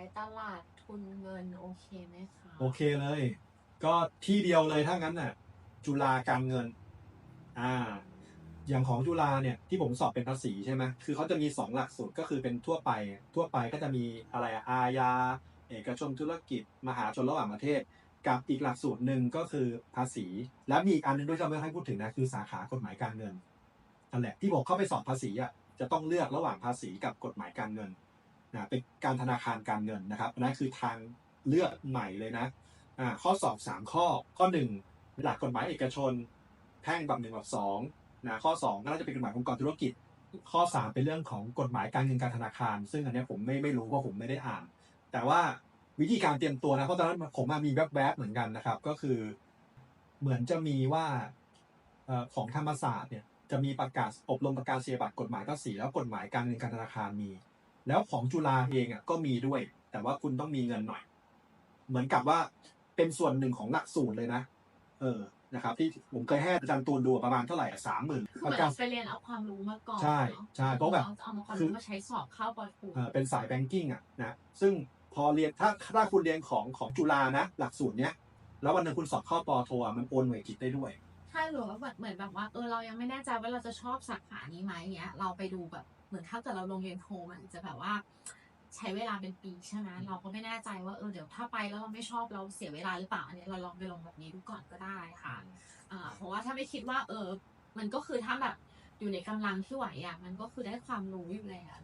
ายตลาดทุนเงินโอเคไหมคะโอเคเลย ก็ที่เดียวเลยถ้างั้นน่ะ จุฬาการเงิน อ่า อย่างของจุฬาเนี่ยที่ผมสอบเป็นภาษีใช่ไหมคือเขาจะมีสองหลักสูตรก็คือเป็นทั่วไป ทั่วไปก็จะมีอะไรอาญาเอกชนธุรกิจ มหาชนระหว่างประเทศ กับอีกหลักสูตรหนึ่งก็คือภาษี และมีอีกอันนึงด้วยที่เราไม่ให้พูดถึงนะคือสาขากฎหมายการเงินนั่นแหละที่ผมเข้าไปสอบภาษีอะจะต้องเลือกระหว่างภาษีกับกฎหมายการเงิน นะเป็นการธนาคารการเงินนะครับนั่นคือทางเลือกใหม่เลยนะอ่าข้อสอบสามข้อข้อหนึ่งหลักกฎหมายเอกชน แพ่งแบบหนึ่งแบบสองนะข้อสองก็น่าจะเป็นกฎหมายองค์กรธุรกิจ ข้อสามเป็นเรื่องของกฎหมายการเงินการธนาคาร ซึ่งอันนี้ผมไม่ไม่รู้เพราะผมไม่ได้อ่าน แต่ว่าวิธีการเตรียมตัวนะเพราะตอนนั้นผมมามีแวบๆเหมือนกันนะครับ ก็คือเหมือนจะมีว่าออของธรรมศาสตร์เนี่ยจะมีประกาศอบรมประกาศเสียบัตรกฎหมายภาษีแล้วกฎหมายการเงินการธนาคารมี แล้วของจุฬาเองอะก็มีด้วย แต่ว่าคุณต้องมีเงินหน่อย เหมือนกับว่าเป็นส่วนหนึ่งของหลักสูตรเลยนะ เออนะครับ ที่ผมเคยให้อาจารย์ตูนดูประมาณเท่าไหร่สามหมื่นคือเหมือนเราไปเรียนเอาความรู้มาก่อนใช่เนอะใช่เพราะแบบเอามาความคือรู้มาใช้สอบเข้าปอถูเออเป็นสายแบงกิ้งอะนะซึ่งพอเรียนถ้าถ้าคุณเรียนของของจุฬานะ หลักสูตรเนี้ยแล้ววันหนึ่งคุณสอบเข้าปอโทอะมันโอนหน่วยกิจได้ด้วยถ้าหรือว่าแบบเหมือนแบบว่าเออเรายังไม่แน่ใจว่าเราจะชอบสาขานี้ไหมเงี้ย เราไปดูแบบ เหมือนถ้าเกิดเราลงเรียนโทมันจะแบบว่า ใช้เวลาเป็นปีใช่ไหมเราก็ไม่แน่ใจว่าเออเดี๋ยวถ้าไปแล้วเราไม่ชอบเราเสียเวลาหรือเปล่าอันนี้เราลองไปลงแบบนี้ดูก่อนก็ได้ค่ะอ่าเพราะว่าถ้าไม่คิดว่า เออ มันก็คือถ้าแบบอยู่ในกำลังที่ไหวอะมันก็คือได้ความรู้อยู่แล้ว